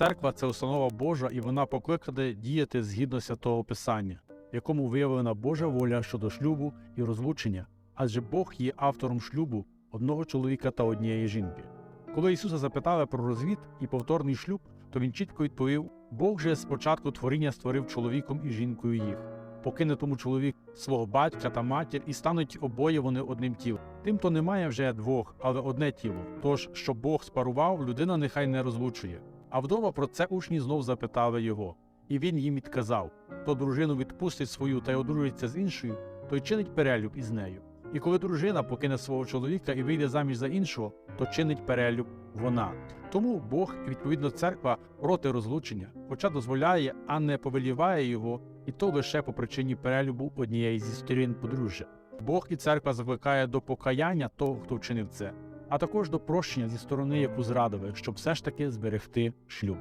Церква це установа Божа, і вона покликана діяти згідно святого Писання, в якому виявлена Божа воля щодо шлюбу і розлучення, адже Бог є автором шлюбу одного чоловіка та однієї жінки. Коли Ісуса запитали про розвід і повторний шлюб, то він чітко відповів: Бог же з початку творіння створив чоловіком і жінкою їх. Покине тому чоловік свого батька та матір, і стануть обоє вони одним тілом. Тим, то немає вже двох, але одне тіло. Тож, що Бог спарував, людина нехай не розлучує. А вдома про це учні знов запитали його. І він їм відказав: хто дружину відпустить свою та й одружиться з іншою, той чинить перелюб із нею. І коли дружина покине свого чоловіка і вийде заміж за іншого, то чинить перелюб вона. Тому Бог і відповідно церква проти розлучення, хоча дозволяє, а не повеліває його, і то лише по причині перелюбу однієї зі сторін подружжя. Бог і церква закликає до покаяння того, хто вчинив це, а також до прощення зі сторони, яку зрадили, щоб все ж таки зберегти шлюб.